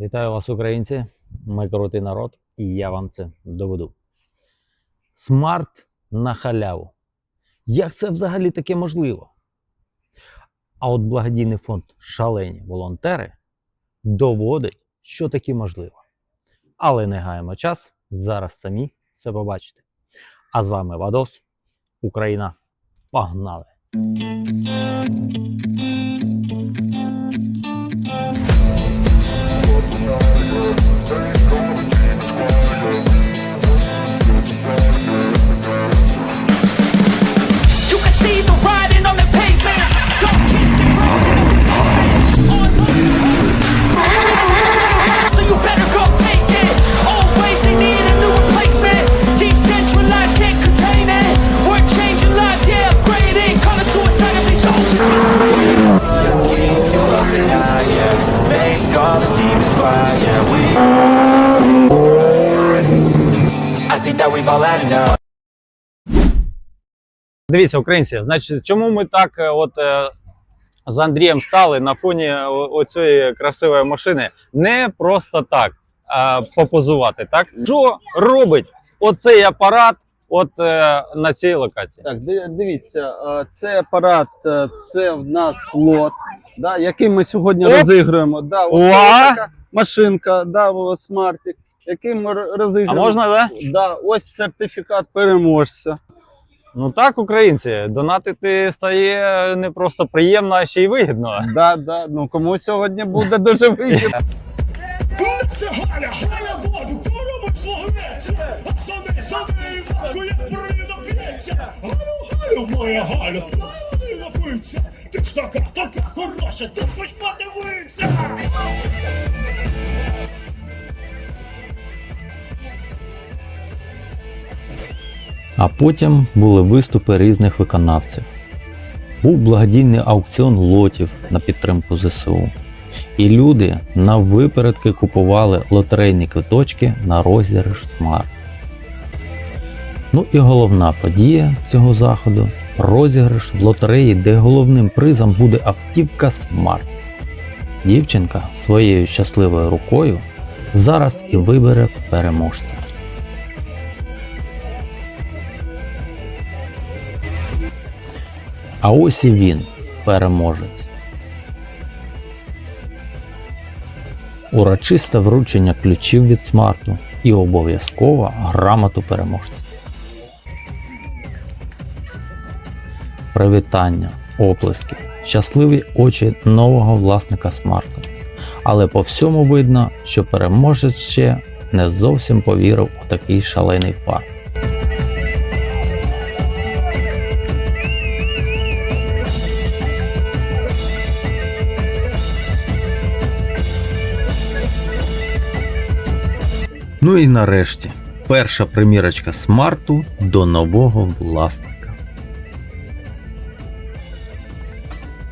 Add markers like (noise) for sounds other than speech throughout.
Вітаю вас, українці! Ми крутий народ, і я вам це доведу. Смарт на халяву. Як це взагалі таке можливо? А от благодійний фонд Шалені волонтери доводить, що таке можливо. Але не гаємо час, зараз самі все побачите. А з вами Вадос, Україна. Погнали! Дивіться, українці, значить, чому ми так е, от е, з Андрієм стали на фоні оцієї красивої машини? Не просто так а попозувати, так? Що робить оцей апарат от е, на цій локації? Так, дивіться, е, це апарат, е, це в нас лот, да, який ми сьогодні Оп! розігруємо. Да, ось така машинка, да, смартик, який ми р- А можна, да? Да, ось сертифікат переможця. Ну так, українці, донатити стає не просто приємно, а ще й вигідно. Да, да, ну кому сьогодні буде дуже вигідно. Галю, Галю, моя Галю, дай води. Ти ж така, така хороша, ти хоч подивиться. А потім були виступи різних виконавців. Був благодійний аукціон лотів на підтримку ЗСУ. І люди на випередки купували лотерейні квиточки на розіграш Смарт. Ну і головна подія цього заходу розіграш в лотереї, де головним призом буде автівка Смарт. Дівчинка своєю щасливою рукою зараз і вибере переможця. А ось і він, переможець. Урочисте вручення ключів від смарту і обов'язкова грамоту переможця. Привітання, оплески, щасливі очі нового власника смарту. Але по всьому видно, що переможець ще не зовсім повірив у такий шалений фарт. Ну і нарешті перша примірочка смарту до нового власника.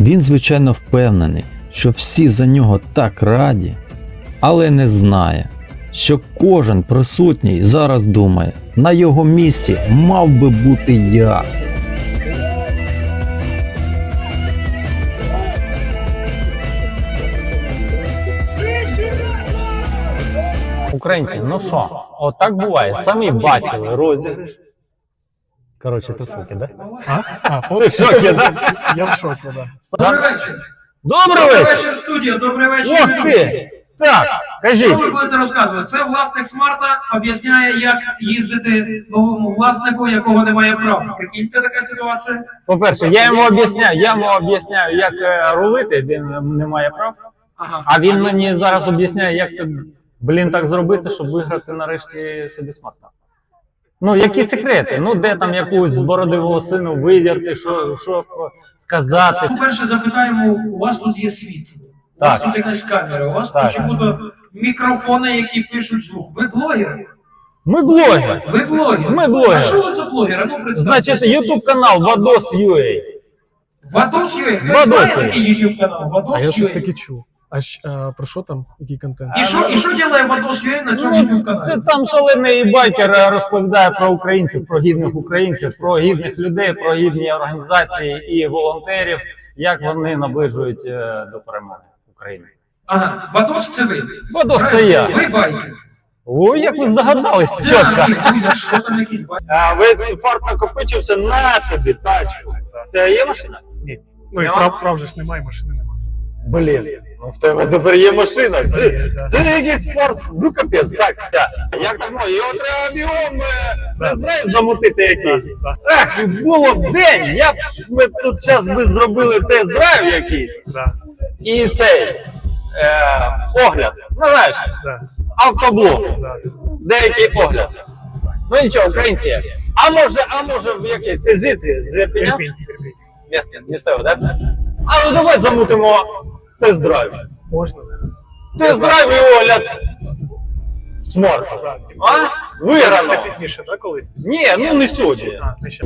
Він, звичайно, впевнений, що всі за нього так раді, але не знає, що кожен присутній зараз думає, на його місці мав би бути я. Українці, ну що, отак буває. Самі бачили розіграш. Коротше, ти в шокі, да? Ти в шокі, да? Я в шокі, да. Добрий вечір. Добрий Добрий вечір! вечір, студія, добрий вечір. Ох люди. ти! Так, Що кажіть. ви будете розказувати? Це власник смарта об'ясняє, як їздити новому власнику, якого немає прав. Прикиньте така ситуація. По-перше, я йому об'ясняю, я йому об'ясняю, як е, рулити, де немає прав. Ага. А він мені зараз об'ясняє, як це, блін, так зробити, щоб виграти нарешті собі смарта. Ну, які секрети? Ну, де там якусь з бороди волосину видерти, що, що сказати. По-перше, запитаємо, у вас тут є світло. У Так. вас тут якась камера, у вас Так. чому-то мікрофони, які пишуть звук. Ви блогер? Ми блогер. Ви блогер? Ми блогер. А що ви за блогер? А ну представте. Значить, YouTube канал Vados.ua. Вадос Юей. Хтось Вадос знає Юей. такий YouTube канал? Вадос А я щось таке чув. А щ- е, про що там? Який контент? І що, і що ділає Вадос Юей на цьому Ну, каналі? це там шалений байкер е, розповідає про українців, про гідних українців, про гідних людей, про гідні організації і волонтерів, як вони наближують е, до перемоги України. Ага, Вадос це ви. Водос це я. Ви байки. Ой, як ви здогадались, Так, чітко. ні, ні, Що там якісь байки? А весь фарт накопичився на тобі, тачку. Це є машина? Ну і прав, прав же ж немає, машини немає. Блін, ну в тебе тепер є машина. Це, це якийсь спорт, ну капець, так, так. Як давно, його треба бігом, не знаю, замутити якийсь. Ех, було б день, я б, ми тут зараз би зробили тест-драйв якийсь. І цей, е, огляд, ну знаєш, автоблок, деякий огляд. Ну нічого, українці. А може, а може в який? Ти звідси, з Ірпеня? Ірпінь, Ірпінь. Місце, з місцевого, так? А ну давай замутимо тест-драйв. Можна? Тест-драйв і огляд. Смарт. А? Це пізніше, так, колись? Ні, ну не сьогодні. А, не ще.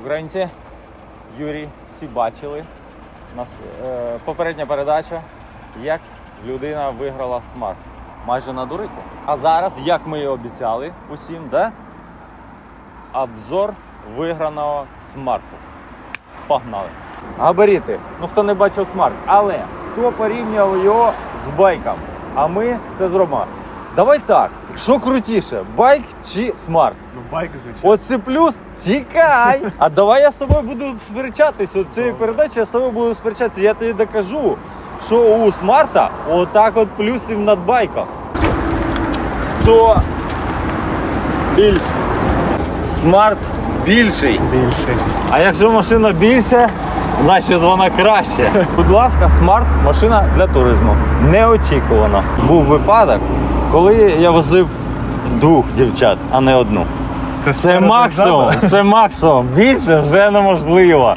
Українці, Юрій, всі бачили. Нас, е, попередня передача, як людина виграла смарт. Майже на дурику. А зараз, як ми і обіцяли усім, да? обзор виграного смарту. Погнали. Габаріти. Ну хто не бачив смарт. Але хто порівнював його з байком? А ми це зробимо. Давай так. Що крутіше, байк чи смарт? Ну, байк, звичайно. Оце плюс, тікай! (laughs) А давай я з тобою буду сперечатись. От цієї передачі я з тобою буду сперечатися. Я тобі докажу, що у смарта отак от плюсів над байком. Хто більший? Смарт більший. Більше. А якщо машина більше, значить вона краще. (laughs) Будь ласка, смарт машина для туризму. Неочікувано. Був випадок, коли я возив двох дівчат, а не одну. Це спереду максимум, (laughs) це максимум. Більше вже неможливо.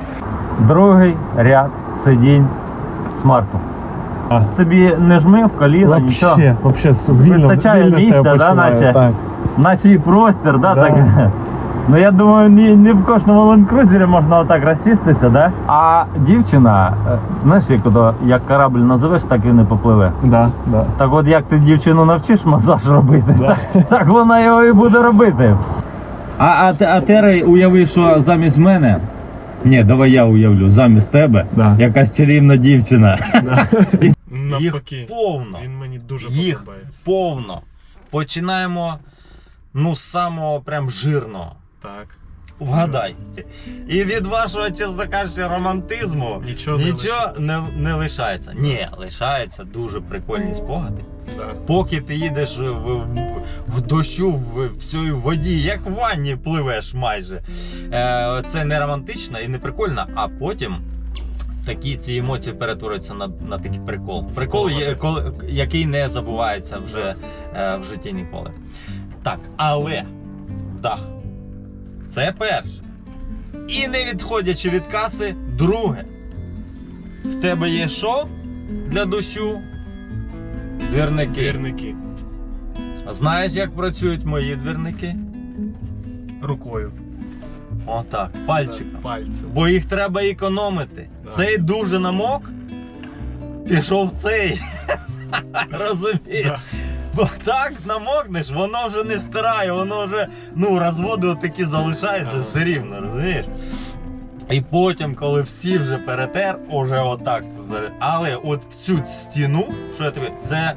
Другий ряд сидінь смарту. Тобі не жми в коліна, нічого. вообще, Вистачає місця, да, наче, наче і простір, да, так. (laughs) Ну я думаю, ні, не в кожному лендкрузері можна отак розсістися, да? А дівчина, е, знаєш, як, ото, як корабль називеш, так і не попливе. Да, да. Так от як ти дівчину навчиш масаж робити, так, (laughs) так вона його і буде робити. А, а, те- а Терей уяви, що замість мене. Ні, давай я уявлю, замість тебе Да. якась чарівна дівчина. (laughs) Навпаки. повно. Він мені дуже Їх подобається. повно. Починаємо ну з самого прям жирного. Так. Вгадай. І від вашого, чесно кажучи, романтизму Нічого не нічого не, не лишається. Ні, лишаються дуже прикольні спогади. Да. Поки ти їдеш в, в, в дощу, в всій воді, як в ванні пливеш майже. Е, це не романтично і не прикольно, а потім. Такі ці емоції перетворюються на, на такий прикол. Прикол, є, коли, який не забувається вже е, в житті ніколи. Так, але дах. Це перше. І не відходячи від каси, друге. В тебе є що для дощу? Двірники. Двірники. Знаєш, як працюють мої двірники? Рукою. Отак, пальчиком. Пальцем. Бо їх треба економити. Да. Цей дуже намок, пішов цей. (laughs) Розумієш? Да. Бо так намокнеш, воно вже не стирає, воно вже ну, розводи отакі залишаються все рівно, розумієш? І потім, коли всі вже перетер, уже отак. Але от в цю стіну, що я тобі, це.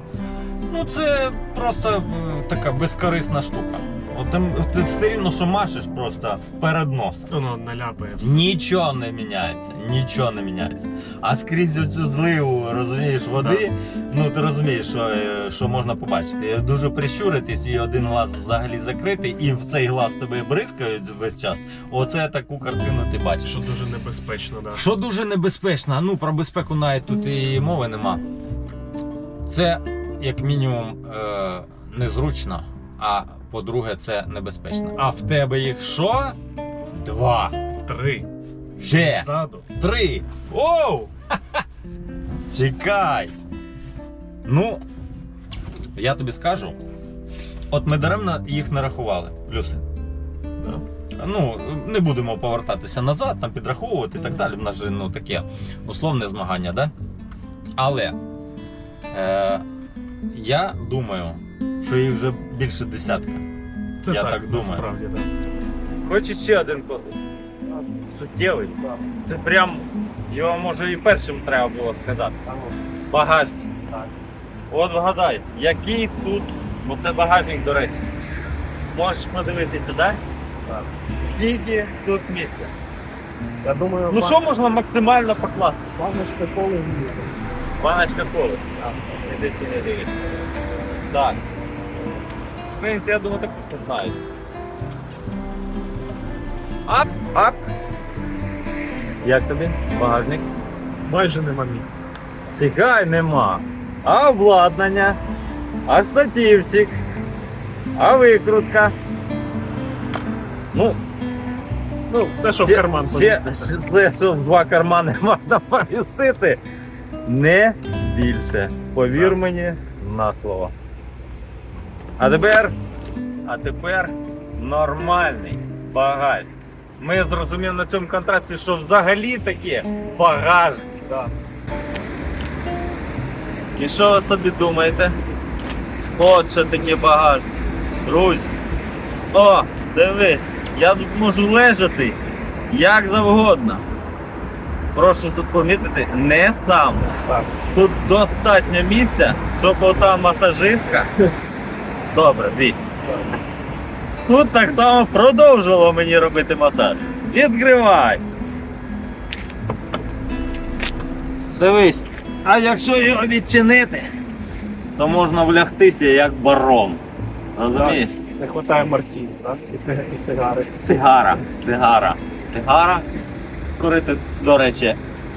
Ну це просто така безкорисна штука. От ти, ти все рівно, що машеш просто перед носом. Воно наляпає все. Нічого не міняється, нічого не міняється. А скрізь оцю зливу, розумієш, води, ну ти розумієш, що, е, що можна побачити. Дуже прищуритись і один глаз взагалі закритий, і в цей глаз тебе бризкають весь час. Оце таку картину ти бачиш. Що дуже небезпечно, да. Що дуже небезпечно, ну про безпеку навіть тут і мови нема. Це як мінімум е, незручно, а по-друге, це небезпечно. А в тебе їх що? Два. Три. Де? Ззаду. Три. Оу! (laughs) Чекай. Ну, я тобі скажу. От ми даремно їх не рахували. Плюси. Да. Ну, не будемо повертатися назад, там підраховувати і так далі. В нас же ну, таке условне змагання, да? Але е, я думаю, що їх вже більше десятка. Це Я так, так думаю. насправді, да. Хочеш ще один козир? Суттєвий. Це прям його може і першим треба було сказати. Багажник. От вгадай, який тут, бо це багажник, до речі. Можеш подивитися, так? Так. Скільки тут місця? Я думаю, Ну що можна максимально покласти? баночка коли Баночка коли. Іди сюди дивись. Так. В принципі, я думаю, також не знають. Ап, ап. Як тобі? Багажник? майже нема місця. Чекай, нема. А обладнання, а штативчик, а викрутка. Ну, Ну, все, що в карман ще, (laughs) все, що в два кармани (laughs) можна помістити, не більше. Повір мені на слово. А тепер, а тепер нормальний багаж. Ми зрозуміли на цьому контрасті, що взагалі таке багаж. І що ви собі думаєте? От що таке багаж. Друзі. О, дивись, я тут можу лежати як завгодно. Прошу помітити, не сам. Тут достатньо місця, щоб ота масажистка. Добре, дві. Тут так само продовжувало мені робити масаж. Відкривай. Дивись, а якщо його відчинити, то можна влягтися як барон. Розумієш? Не вистачає мартінь, так? І, і сигари. Сигара, сигара, сигара. Курити, до речі,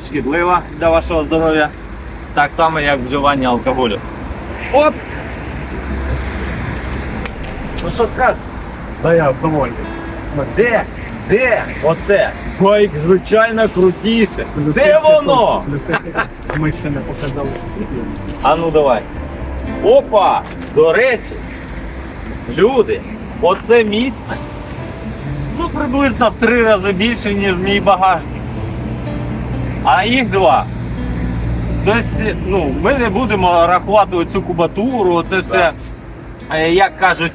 шкідлива для вашого здоров'я. Так само, як вживання алкоголю. Оп! Ну що скажеш? Та я довольний. Де? Де? Оце? Байк, звичайно, крутіше. Де воно? Ми ще не показали. А ну давай. Опа! До речі, люди, оце місце ну приблизно в три рази більше, ніж мій багажник. А їх два. Тобто, ну, ми не будемо рахувати оцю кубатуру, оце все, е, як кажуть,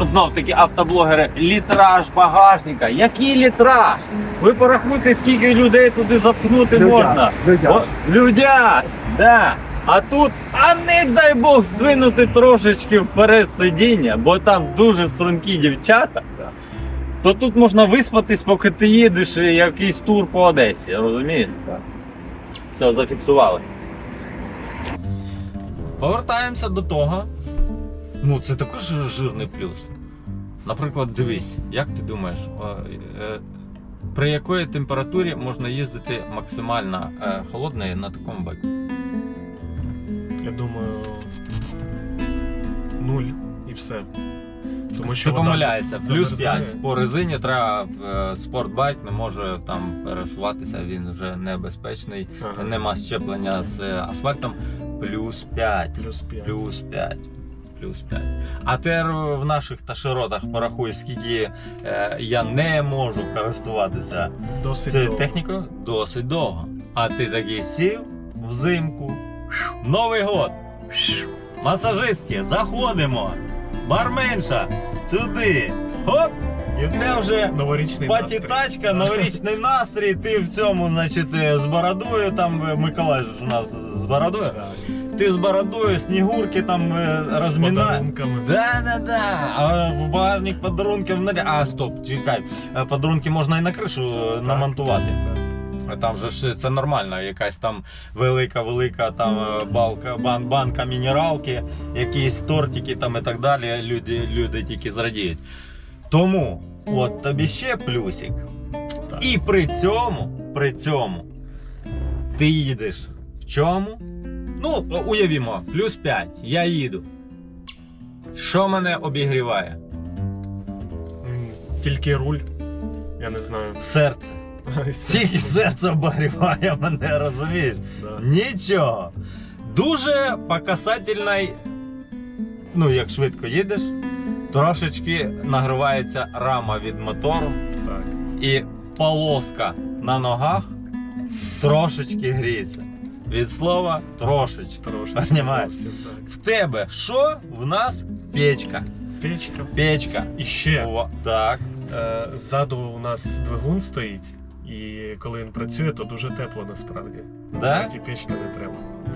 знов таки автоблогери, літраж багажника. Який літраж? Ви порахуйте, скільки людей туди запхнути Людяж, можна. людяж. О, людяж, да. А тут, а не дай Бог, здвинути трошечки вперед сидіння, бо там дуже стрункі дівчата. То тут можна виспатись, поки ти їдеш якийсь тур по Одесі, розумієш? Так. Все, зафіксували. Повертаємося до того. Ну, це також жирний плюс. Наприклад, дивись, як ти думаєш, е, при якої температурі можна їздити максимально е, холодною на такому байку? Я думаю, нуль і все. Тому що Ти вода помиляєшся, плюс замерзає. 5. По резині треба е, спортбайк не може там пересуватися, він вже небезпечний, Ага. нема щеплення з асфальтом. Плюс 5. Плюс 5. Плюс 5. Плюс 5. А тепер в наших та широтах порахуй, скільки е, я не можу користуватися Досить цією довго. технікою досить довго. А ти такий сів взимку. Новий год. Масажистки, заходимо. Барменша, сюди. Хоп! І в тебе вже Новорічний патітачка, новорічний настрій, ти в цьому, значить, е, з бородою, там е, Миколай ж у нас з бородою. Так. Ти з бородою, снігурки там е, З розмінаєш. Да, да, да. А в багажник подарунків не. А, стоп, чекай. Е, Подарунки можна і на кришу е, намонтувати. А Там же ж це нормально, якась там велика, велика там балка, бан, банка мінералки, якісь тортики там і так далі. Люди, люди тільки зрадіють. Тому, от тобі ще плюсик. Так. І при цьому, при цьому, ти їдеш в чому? Ну, уявімо, плюс 5, я їду. Що мене обігріває? Тільки руль. Я не знаю. Серце. Тільки серце обігріває мене, розумієш? Да. Нічого. Дуже по касательній, ну як швидко їдеш, трошечки нагрівається рама від мотору Так. і полоска на ногах трошечки гріється. Від слова трошечки. Трошки. Зовсім так. В тебе що? В нас печка. Печка. Печка. І ще. О, так. Е, ззаду у нас двигун стоїть, і коли він працює, то дуже тепло насправді. Да? Навіть і печки не треба.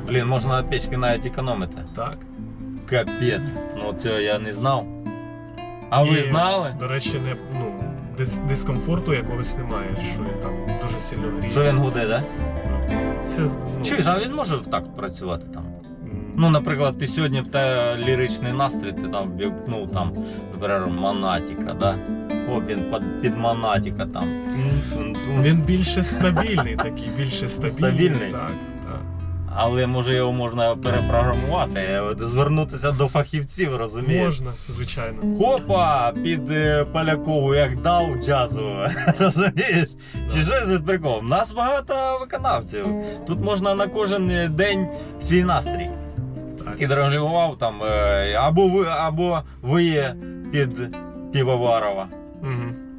Блін, можна печки навіть економити. Так. Капець. Ну цього я не знав. А ви І, знали? До речі, не, ну, дис- дискомфорту якогось немає, що він там дуже сильно гріється. Що він гуде, да? Це, ну, Чуєш, а він може так працювати там? Ну, наприклад, ти сьогодні в те ліричний настрій, ти там вікнув там, наприклад, Монатіка, да? О, він під, під Монатіка там. Він більше стабільний, такий більше стабільний. Стабільний? Так, так. Але може його можна перепрограмувати, е, звернутися до фахівців, розумієш? Можна, звичайно. Хопа! Під е, Полякову як дав джазу. (laughs) Розумієш? Чи що це прикол? У нас багато виконавців. Тут можна на кожен е, день свій настрій. Так. І дорогував там або ви, або ви є під Півоварова.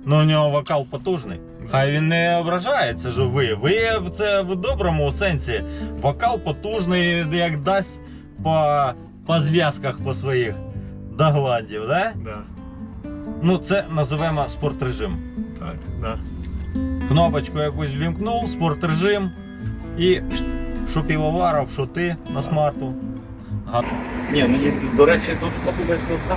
Угу. Ну у нього вокал потужний. Хай він не ображається, що ви. Ви в це в доброму сенсі. Вокал потужний, як дасть по, по зв'язках по своїх догладів, да? Да. Ну, це називаємо спортрежим. Так, да. Кнопочку якусь вімкнув, спортрежим. І що півоваров, що ти на смарту. Ні, мені, до речі, дуже подобається ця.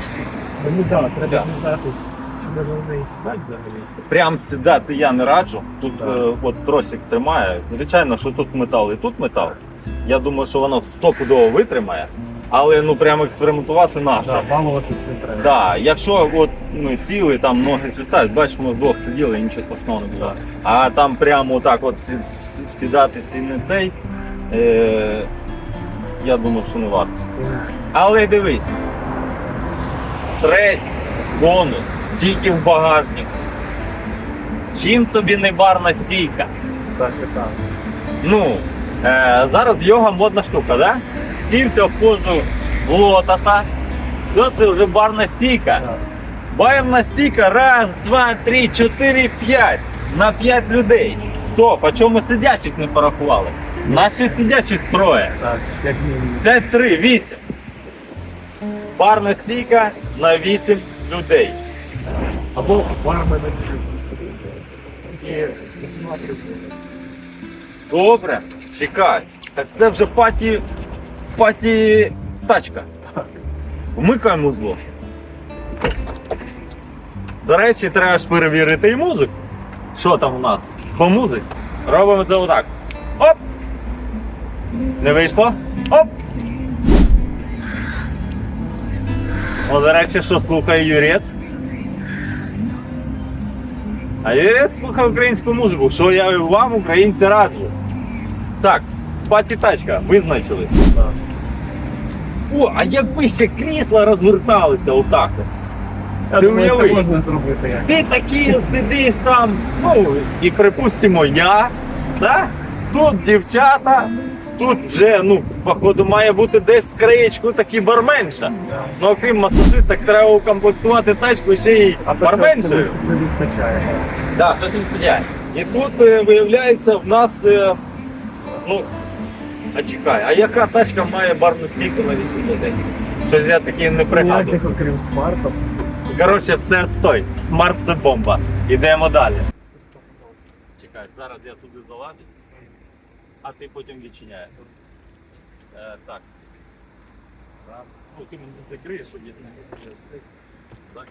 Ну так, треба дізнатися, може в неї взагалі. Прям сідати я не раджу. Тут е, от тросик тримає. Звичайно, що тут метал і тут метал. Я думаю, що воно стопудово витримає. Але ну прям експериментувати наше. балуватись не треба. Да, якщо от ми сіли, там ноги звисають, бачиш, ми вдвох сиділи, нічого страшного не було. А там прямо так от сі- сі- сідати сі не цей. Е, я думаю, що не варто. Але дивись. Третій бонус тільки в багажнику. Чим тобі не барна стійка? Кстати, так. Ну, е, зараз йога модна штука, да? Сівся в позу лотоса. Все це вже барна стійка. Так. Барна стійка. Раз, два, три, чотири, п'ять. На п'ять людей. Стоп, а чому сидячих не порахували? Наші сидячих троє. Так, як мінімум. 5, 3, 8. Барна стійка на 8 людей. Або варми на світ. Добре, чекай. Так це вже паті. паті тачка. Вмикаємо зло. До речі, треба ж перевірити і музику. Що там у нас? По музиці. Робимо це отак. Оп! Не вийшло? Оп! О, до речі, що слухає Юрець? А Юрець слухає українську музику, що я вам, українці, раджу. Так, паті тачка, визначились. О, а якби ще крісла розверталися отак. от. Ти уяви, можна зробити як. ти такий сидиш там, ну, і припустимо, я, да? тут дівчата, тут вже, ну, походу, має бути десь з краєчку такий барменша. Ну, окрім масажисток, треба укомплектувати тачку ще й барменшею. не вистачає. Так, щось він сподіває. І тут е, виявляється в нас. е, ну, а чекай, а яка тачка має барну стійку на 8 людей? Щось я таки не пригадую. окрім смарту. Коротше, все стой. Смарт це бомба. Ідемо далі. Чекай, зараз я туди залазю, а ти потім відчиняєш. Е, так. Раз. Ну, ти мені закриєш, щоб я не Так.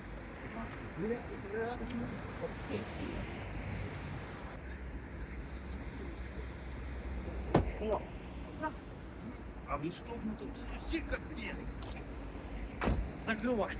А ви що тут? Всі капець. Закривай.